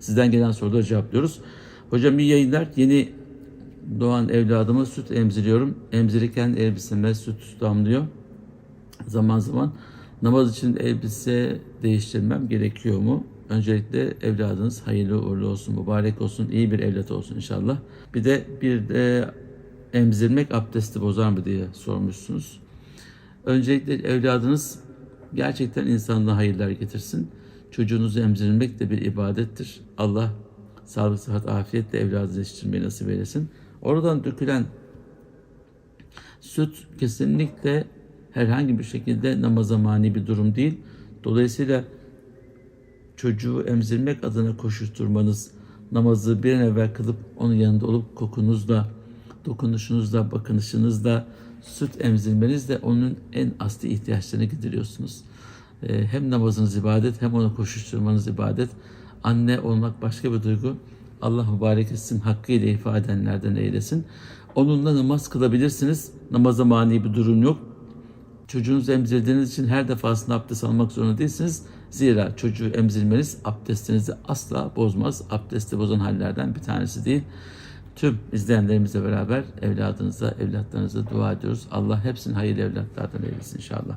Sizden gelen soruları cevaplıyoruz. Hocam iyi yayınlar. Yeni doğan evladıma süt emziriyorum. Emzirirken elbiseme süt damlıyor. Zaman zaman namaz için elbise değiştirmem gerekiyor mu? Öncelikle evladınız hayırlı uğurlu olsun, mübarek olsun, iyi bir evlat olsun inşallah. Bir de bir de emzirmek abdesti bozar mı diye sormuşsunuz. Öncelikle evladınız gerçekten insanlığa hayırlar getirsin. Çocuğunuzu emzirmek de bir ibadettir. Allah sağlık, sıhhat, afiyetle evladı yetiştirmeyi nasip eylesin. Oradan dökülen süt kesinlikle herhangi bir şekilde namaza mani bir durum değil. Dolayısıyla çocuğu emzirmek adına koşuşturmanız, namazı bir an evvel kılıp onun yanında olup kokunuzla, dokunuşunuzla, bakınışınızla, süt emzirmenizle onun en asli ihtiyaçlarını gideriyorsunuz. Ee, hem namazınız ibadet hem onu koşuşturmanız ibadet. Anne olmak başka bir duygu. Allah mübarek etsin, hakkıyla ifade edenlerden eylesin. Onunla namaz kılabilirsiniz. Namaza mani bir durum yok. Çocuğunuzu emzirdiğiniz için her defasında abdest almak zorunda değilsiniz. Zira çocuğu emzirmeniz abdestinizi asla bozmaz. Abdesti bozan hallerden bir tanesi değil. Tüm izleyenlerimizle beraber evladınıza, evlatlarınıza dua ediyoruz. Allah hepsini hayırlı evlatlardan eylesin inşallah.